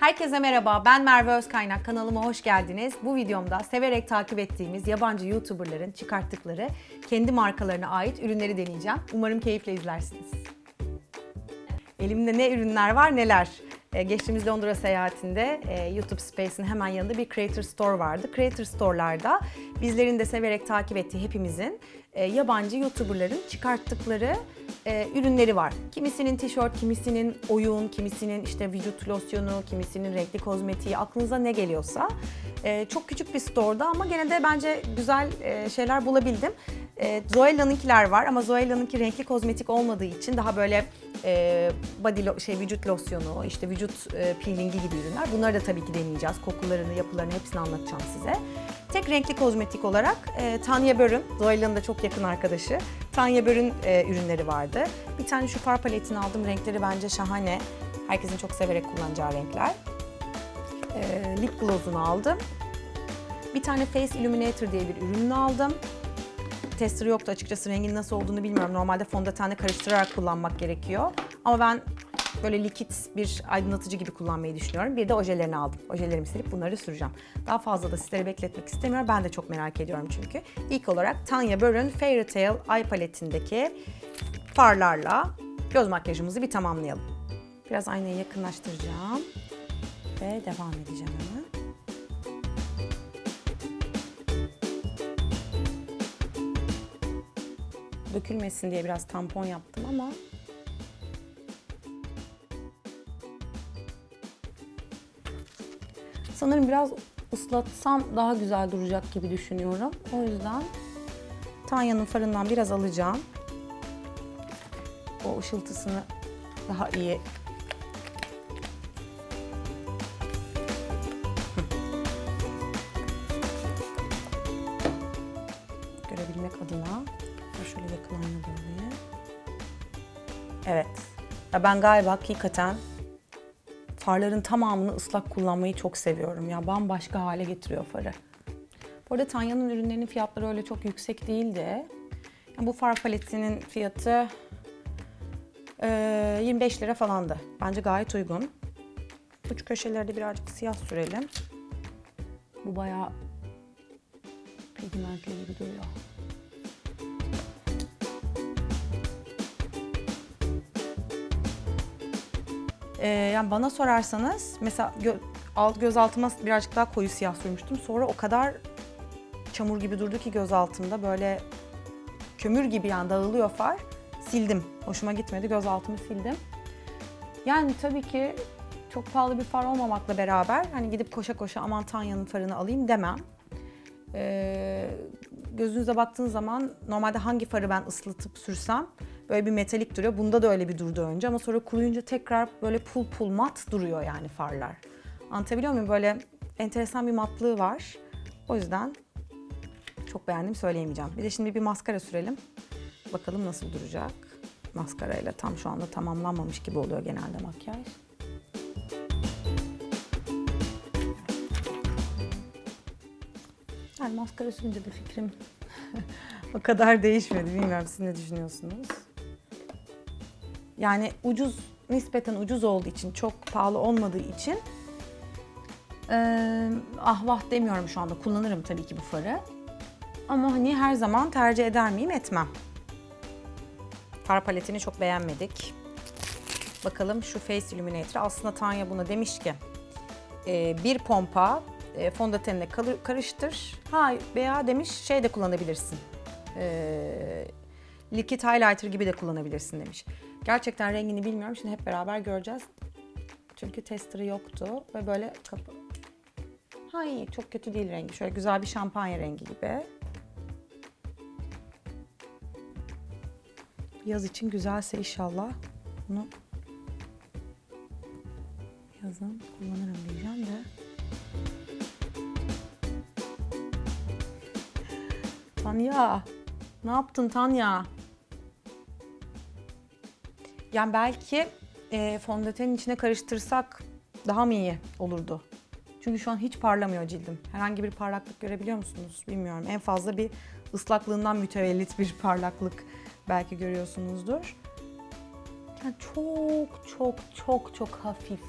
Herkese merhaba, ben Merve Özkaynak. Kanalıma hoş geldiniz. Bu videomda severek takip ettiğimiz yabancı YouTuber'ların çıkarttıkları kendi markalarına ait ürünleri deneyeceğim. Umarım keyifle izlersiniz. Elimde ne ürünler var neler. Ee, geçtiğimiz Londra seyahatinde e, YouTube Space'in hemen yanında bir Creator Store vardı. Creator Store'larda bizlerin de severek takip ettiği hepimizin e, yabancı YouTuber'ların çıkarttıkları e, ürünleri var. Kimisinin tişört, kimisinin oyun, kimisinin işte vücut losyonu, kimisinin renkli kozmetiği, aklınıza ne geliyorsa. E, çok küçük bir store'da ama gene de bence güzel e, şeyler bulabildim. E, Zoella'nınkiler var ama Zoella'nınki renkli kozmetik olmadığı için daha böyle e, body şey vücut losyonu, işte vücut e, peelingi gibi ürünler. Bunları da tabii ki deneyeceğiz. Kokularını, yapılarını hepsini anlatacağım size. Tek renkli kozmetik olarak e, Tanya Bör'ün, Zoella'nın da çok yakın arkadaşı. Tanya Bör'ün e, ürünleri vardı. Bir tane şu far paletini aldım. Renkleri bence şahane. Herkesin çok severek kullanacağı renkler. E, lip gloss'unu aldım. Bir tane Face Illuminator diye bir ürününü aldım. Tester yoktu açıkçası rengin nasıl olduğunu bilmiyorum. Normalde fondötenle karıştırarak kullanmak gerekiyor. Ama ben böyle likit bir aydınlatıcı gibi kullanmayı düşünüyorum. Bir de ojelerini aldım. Ojelerimi silip bunları süreceğim. Daha fazla da sizleri bekletmek istemiyorum. Ben de çok merak ediyorum çünkü. İlk olarak Tanya Burr'ün Fairy Tale Eye Paletindeki farlarla göz makyajımızı bir tamamlayalım. Biraz aynayı yakınlaştıracağım ve devam edeceğim. Dökülmesin diye biraz tampon yaptım ama sanırım biraz ıslatsam daha güzel duracak gibi düşünüyorum. O yüzden Tanya'nın farından biraz alacağım. O ışıltısını daha iyi Ben galiba hakikaten farların tamamını ıslak kullanmayı çok seviyorum. Ya bambaşka hale getiriyor farı. Bu arada Tanya'nın ürünlerinin fiyatları öyle çok yüksek değildi. Yani bu far paletinin fiyatı eee, 25 lira falandı. Bence gayet uygun. Uç köşelerde birazcık siyah sürelim. Bu bayağı pigmentli gibi duruyor. Ee, yani bana sorarsanız mesela gö- alt göz altıma birazcık daha koyu siyah sürmüştüm. Sonra o kadar çamur gibi durdu ki göz altımda böyle kömür gibi yani dağılıyor far. Sildim. Hoşuma gitmedi. Göz altımı sildim. Yani tabii ki çok pahalı bir far olmamakla beraber hani gidip koşa koşa aman Tanya'nın farını alayım demem. Ee, gözünüze baktığınız zaman normalde hangi farı ben ıslatıp sürsem böyle bir metalik duruyor. Bunda da öyle bir durdu önce ama sonra kuruyunca tekrar böyle pul pul mat duruyor yani farlar. Anlatabiliyor muyum? Böyle enteresan bir matlığı var. O yüzden çok beğendim söyleyemeyeceğim. Bir de şimdi bir maskara sürelim. Bakalım nasıl duracak. Maskarayla tam şu anda tamamlanmamış gibi oluyor genelde makyaj. Yani maskara sürünce de fikrim o kadar değişmedi. Bilmiyorum siz ne düşünüyorsunuz? Yani ucuz, nispeten ucuz olduğu için, çok pahalı olmadığı için eee ah demiyorum şu anda. Kullanırım tabii ki bu farı. Ama hani her zaman tercih eder miyim? Etmem. Far paletini çok beğenmedik. Bakalım şu Face Illuminator. Aslında Tanya buna demiş ki e, bir pompa e, fondötenle karıştır. Ha veya demiş şey de kullanabilirsin. E, liquid highlighter gibi de kullanabilirsin demiş. Gerçekten rengini bilmiyorum. Şimdi hep beraber göreceğiz. Çünkü testerı yoktu ve böyle kapı. Ha çok kötü değil rengi. Şöyle güzel bir şampanya rengi gibi. Yaz için güzelse inşallah bunu yazın kullanırım diyeceğim de. Tanya, ne yaptın Tanya? Yani belki e, fondötenin içine karıştırsak daha mı iyi olurdu? Çünkü şu an hiç parlamıyor cildim. Herhangi bir parlaklık görebiliyor musunuz? Bilmiyorum. En fazla bir ıslaklığından mütevellit bir parlaklık belki görüyorsunuzdur. Yani çok çok çok çok hafif.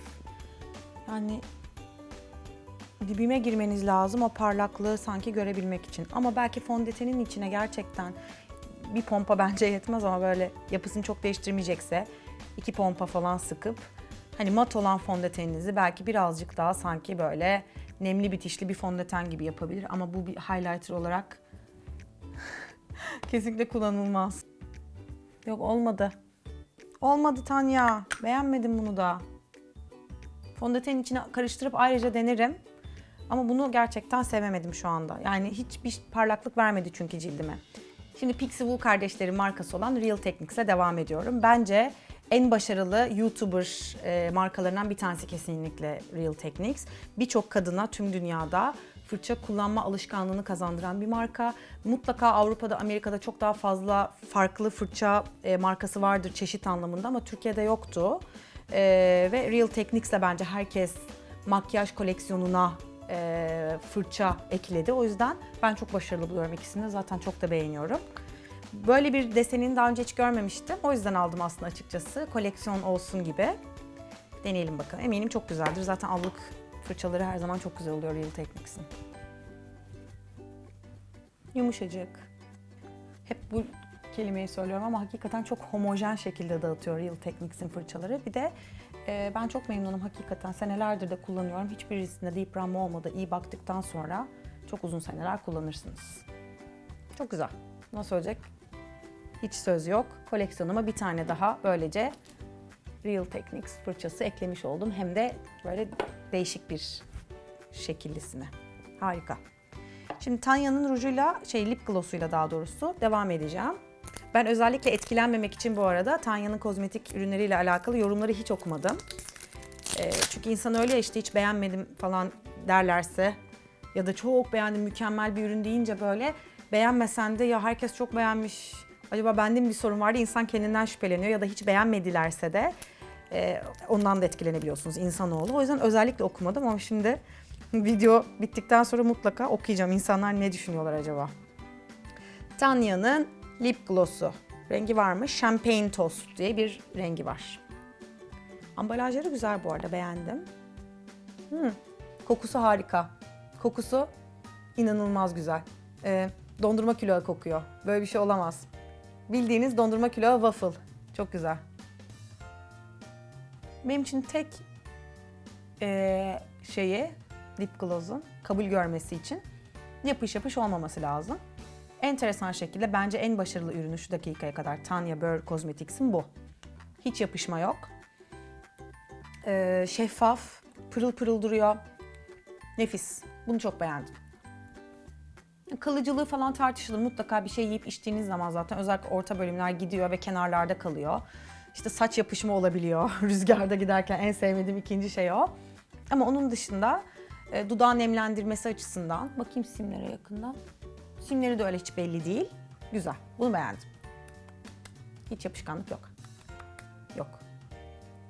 Yani dibime girmeniz lazım o parlaklığı sanki görebilmek için. Ama belki fondötenin içine gerçekten bir pompa bence yetmez ama böyle yapısını çok değiştirmeyecekse iki pompa falan sıkıp hani mat olan fondöteninizi belki birazcık daha sanki böyle nemli bitişli bir fondöten gibi yapabilir ama bu bir highlighter olarak kesinlikle kullanılmaz. Yok olmadı. Olmadı Tanya. Beğenmedim bunu da. Fondötenin içine karıştırıp ayrıca denerim. Ama bunu gerçekten sevemedim şu anda. Yani hiçbir parlaklık vermedi çünkü cildime. Şimdi Pixie Wool kardeşlerin markası olan Real Techniques'e devam ediyorum. Bence en başarılı YouTuber e, markalarından bir tanesi kesinlikle Real Techniques. Birçok kadına tüm dünyada fırça kullanma alışkanlığını kazandıran bir marka. Mutlaka Avrupa'da, Amerika'da çok daha fazla farklı fırça e, markası vardır çeşit anlamında ama Türkiye'de yoktu. E, ve Real Techniques'le bence herkes makyaj koleksiyonuna e, fırça ekledi. O yüzden ben çok başarılı buluyorum ikisini. Zaten çok da beğeniyorum. Böyle bir desenini daha önce hiç görmemiştim. O yüzden aldım aslında açıkçası. Koleksiyon olsun gibi. Deneyelim bakalım. Eminim çok güzeldir. Zaten allık fırçaları her zaman çok güzel oluyor Real Techniques'in. Yumuşacık. Hep bu kelimeyi söylüyorum ama hakikaten çok homojen şekilde dağıtıyor Real Techniques'in fırçaları. Bir de e, ben çok memnunum hakikaten. Senelerdir de kullanıyorum. Hiçbirisinde de yıpranma olmadı. İyi baktıktan sonra çok uzun seneler kullanırsınız. Çok güzel. Nasıl söyleyecek? Hiç söz yok. Koleksiyonuma bir tane daha böylece Real Techniques fırçası eklemiş oldum. Hem de böyle değişik bir şekillisine. Harika. Şimdi Tanya'nın rujuyla, şey lip glossuyla daha doğrusu devam edeceğim. Ben özellikle etkilenmemek için bu arada Tanya'nın kozmetik ürünleriyle alakalı yorumları hiç okumadım. Ee, çünkü insan öyle ya işte hiç beğenmedim falan derlerse ya da çok beğendim mükemmel bir ürün deyince böyle beğenmesen de ya herkes çok beğenmiş acaba bende mi bir sorun vardı insan kendinden şüpheleniyor ya da hiç beğenmedilerse de e, ondan da etkilenebiliyorsunuz insanoğlu. O yüzden özellikle okumadım ama şimdi video bittikten sonra mutlaka okuyacağım. İnsanlar ne düşünüyorlar acaba? Tanya'nın lip gloss'u. Rengi var mı? Champagne Toast diye bir rengi var. Ambalajları güzel bu arada beğendim. Hmm, kokusu harika. Kokusu inanılmaz güzel. Ee, dondurma külahı kokuyor. Böyle bir şey olamaz. Bildiğiniz dondurma külahı waffle. Çok güzel. Benim için tek eee, şeyi lip gloss'un kabul görmesi için yapış yapış olmaması lazım. Enteresan şekilde bence en başarılı ürünü şu dakikaya kadar Tanya Burr Cosmetics'in bu. Hiç yapışma yok. Eee, şeffaf, pırıl pırıl duruyor. Nefis. Bunu çok beğendim. Kalıcılığı falan tartışılır. Mutlaka bir şey yiyip içtiğiniz zaman zaten özellikle orta bölümler gidiyor ve kenarlarda kalıyor. İşte saç yapışımı olabiliyor. Rüzgarda giderken en sevmediğim ikinci şey o. Ama onun dışında e, dudağı nemlendirmesi açısından bakayım simlere yakından. Simleri de öyle hiç belli değil. Güzel. Bunu beğendim. Hiç yapışkanlık yok. Yok.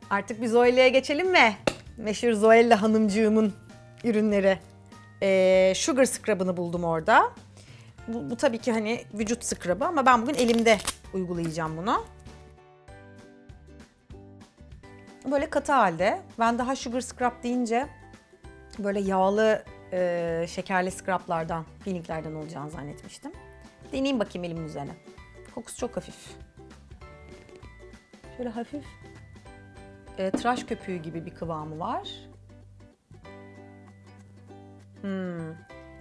Artık bir Zoelle'ye geçelim mi? Meşhur Zoelle hanımcığımın ürünleri. Ee, sugar scrub'ını buldum orada. Bu, bu tabii ki hani vücut scrub'ı ama ben bugün elimde uygulayacağım bunu. Böyle katı halde. Ben daha sugar scrub deyince böyle yağlı e, şekerli scrublardan, peelinglerden olacağını zannetmiştim. Deneyeyim bakayım elimin üzerine. Kokusu çok hafif. Şöyle hafif e, tıraş köpüğü gibi bir kıvamı var. Hmm,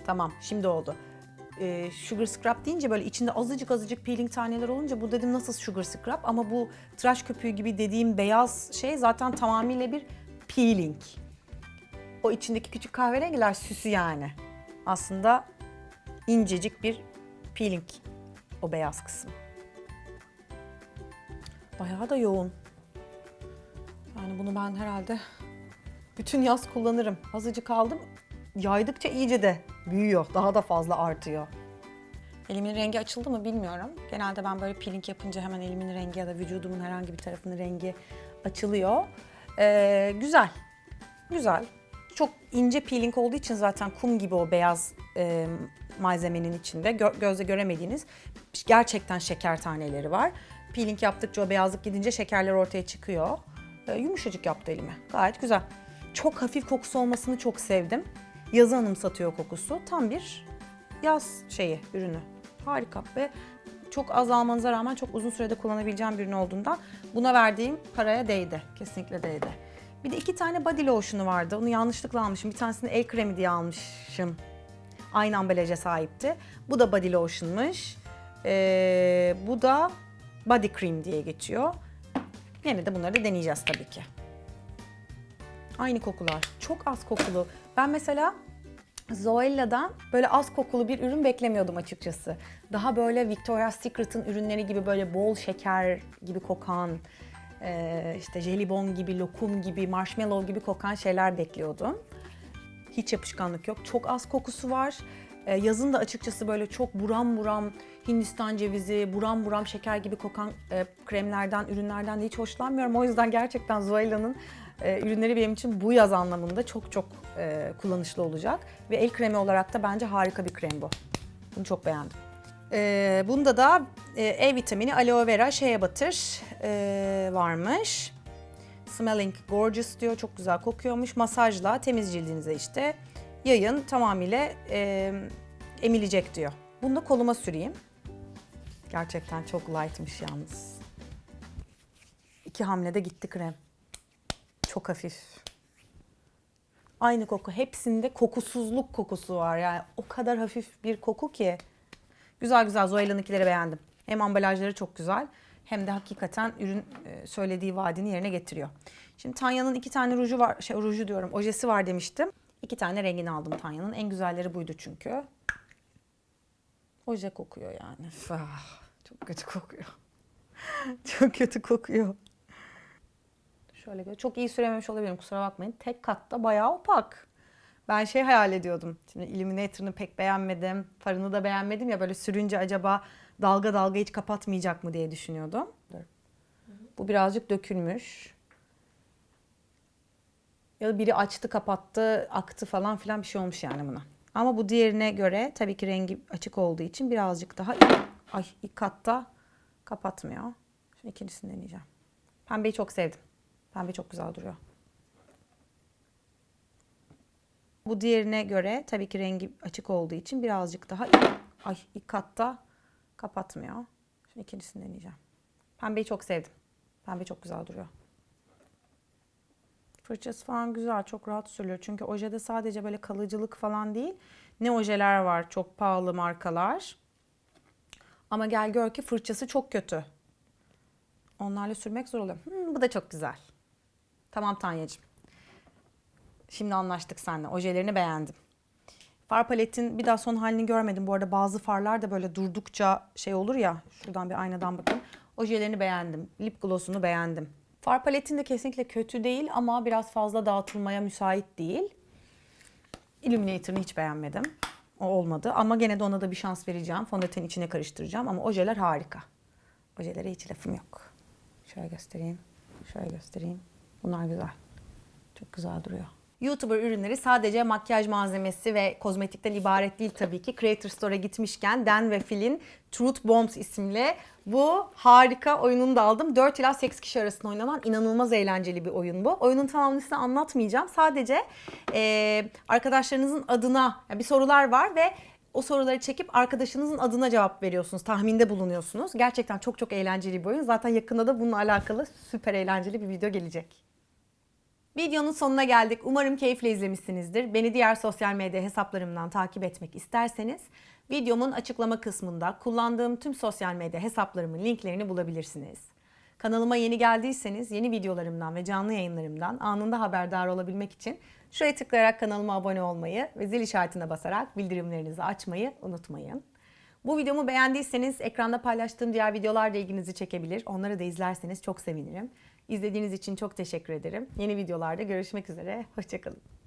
tamam şimdi oldu. Ee, sugar scrub deyince böyle içinde azıcık azıcık peeling taneler olunca bu dedim nasıl sugar scrub ama bu tıraş köpüğü gibi dediğim beyaz şey zaten tamamıyla bir peeling. O içindeki küçük kahverengiler süsü yani. Aslında incecik bir peeling o beyaz kısım. Bayağı da yoğun. Yani bunu ben herhalde bütün yaz kullanırım. Azıcık aldım. Yaydıkça iyice de büyüyor. Daha da fazla artıyor. Elimin rengi açıldı mı bilmiyorum. Genelde ben böyle peeling yapınca hemen elimin rengi ya da vücudumun herhangi bir tarafının rengi açılıyor. Ee, güzel. Güzel. Çok ince peeling olduğu için zaten kum gibi o beyaz e, malzemenin içinde gö- gözle göremediğiniz gerçekten şeker taneleri var. Peeling yaptıkça o beyazlık gidince şekerler ortaya çıkıyor. Ee, yumuşacık yaptı elime. Gayet güzel. Çok hafif kokusu olmasını çok sevdim. Yazı anımsatıyor kokusu. Tam bir yaz şeyi, ürünü. Harika ve çok az almanıza rağmen çok uzun sürede kullanabileceğim bir ürün olduğundan buna verdiğim paraya değdi. Kesinlikle değdi. Bir de iki tane body lotion'u vardı. Onu yanlışlıkla almışım. Bir tanesini el kremi diye almışım. Aynı ambalaja sahipti. Bu da body lotion'mış. Ee, bu da body cream diye geçiyor. Yine de bunları da deneyeceğiz tabii ki. Aynı kokular. Çok az kokulu. Ben mesela Zoella'dan böyle az kokulu bir ürün beklemiyordum açıkçası. Daha böyle Victoria's Secret'ın ürünleri gibi böyle bol şeker gibi kokan, e, işte jelibon gibi, lokum gibi, marshmallow gibi kokan şeyler bekliyordum. Hiç yapışkanlık yok. Çok az kokusu var. E, yazın da açıkçası böyle çok buram buram Hindistan cevizi, buram buram şeker gibi kokan e, kremlerden, ürünlerden de hiç hoşlanmıyorum. O yüzden gerçekten Zoella'nın e, ürünleri benim için bu yaz anlamında çok çok e, kullanışlı olacak. Ve el kremi olarak da bence harika bir krem bu. Bunu çok beğendim. E, bunda da e, E vitamini, aloe vera, shea butter e, varmış. Smelling gorgeous diyor. Çok güzel kokuyormuş. Masajla temiz cildinize işte yayın tamamıyla e, emilecek diyor. Bunu da koluma süreyim. Gerçekten çok lightmış yalnız. İki hamlede gitti krem. Çok hafif. Aynı koku. Hepsinde kokusuzluk kokusu var. Yani o kadar hafif bir koku ki. Güzel güzel Zoella'nınkileri beğendim. Hem ambalajları çok güzel hem de hakikaten ürün e, söylediği vaadini yerine getiriyor. Şimdi Tanya'nın iki tane ruju var, şey ruju diyorum, ojesi var demiştim. İki tane rengini aldım Tanya'nın. En güzelleri buydu çünkü. Oje kokuyor yani. Ah, çok kötü kokuyor. çok kötü kokuyor. Şöyle. Çok iyi sürememiş olabilirim kusura bakmayın. Tek katta bayağı opak. Ben şey hayal ediyordum. Şimdi Illuminator'ını pek beğenmedim. Farını da beğenmedim ya böyle sürünce acaba dalga dalga hiç kapatmayacak mı diye düşünüyordum. Bu birazcık dökülmüş. Ya da biri açtı kapattı aktı falan filan bir şey olmuş yani buna. Ama bu diğerine göre tabii ki rengi açık olduğu için birazcık daha ay ilk katta kapatmıyor. Şimdi ikincisini deneyeceğim. Pembeyi çok sevdim. Pembe çok güzel duruyor. Bu diğerine göre tabii ki rengi açık olduğu için birazcık daha ay ilk katta kapatmıyor. Şimdi ikincisini deneyeceğim. Pembeyi çok sevdim. Pembe çok güzel duruyor. Fırçası falan güzel, çok rahat sürülüyor. Çünkü ojede sadece böyle kalıcılık falan değil. Ne ojeler var, çok pahalı markalar. Ama gel gör ki fırçası çok kötü. Onlarla sürmek zor oluyor. Hmm, bu da çok güzel. Tamam Tanya'cığım. Şimdi anlaştık seninle. Ojelerini beğendim. Far paletin bir daha son halini görmedim. Bu arada bazı farlar da böyle durdukça şey olur ya. Şuradan bir aynadan bakın. Ojelerini beğendim. Lip gloss'unu beğendim. Far paletin de kesinlikle kötü değil ama biraz fazla dağıtılmaya müsait değil. Illuminator'ını hiç beğenmedim. O olmadı ama gene de ona da bir şans vereceğim. Fondöten içine karıştıracağım ama ojeler harika. Ojelere hiç lafım yok. Şöyle göstereyim. Şöyle göstereyim. Bunlar güzel. Çok güzel duruyor. YouTuber ürünleri sadece makyaj malzemesi ve kozmetikten ibaret değil tabii ki. Creator Store'a gitmişken Dan ve Phil'in Truth Bombs isimli bu harika oyununu da aldım. 4 ila 8 kişi arasında oynanan inanılmaz eğlenceli bir oyun bu. Oyunun tamamını anlatmayacağım. Sadece e, arkadaşlarınızın adına yani bir sorular var ve o soruları çekip arkadaşınızın adına cevap veriyorsunuz. Tahminde bulunuyorsunuz. Gerçekten çok çok eğlenceli bir oyun. Zaten yakında da bununla alakalı süper eğlenceli bir video gelecek. Videonun sonuna geldik. Umarım keyifle izlemişsinizdir. Beni diğer sosyal medya hesaplarımdan takip etmek isterseniz videomun açıklama kısmında kullandığım tüm sosyal medya hesaplarımın linklerini bulabilirsiniz. Kanalıma yeni geldiyseniz yeni videolarımdan ve canlı yayınlarımdan anında haberdar olabilmek için şuraya tıklayarak kanalıma abone olmayı ve zil işaretine basarak bildirimlerinizi açmayı unutmayın. Bu videomu beğendiyseniz ekranda paylaştığım diğer videolar da ilginizi çekebilir. Onları da izlerseniz çok sevinirim. İzlediğiniz için çok teşekkür ederim. Yeni videolarda görüşmek üzere. Hoşçakalın.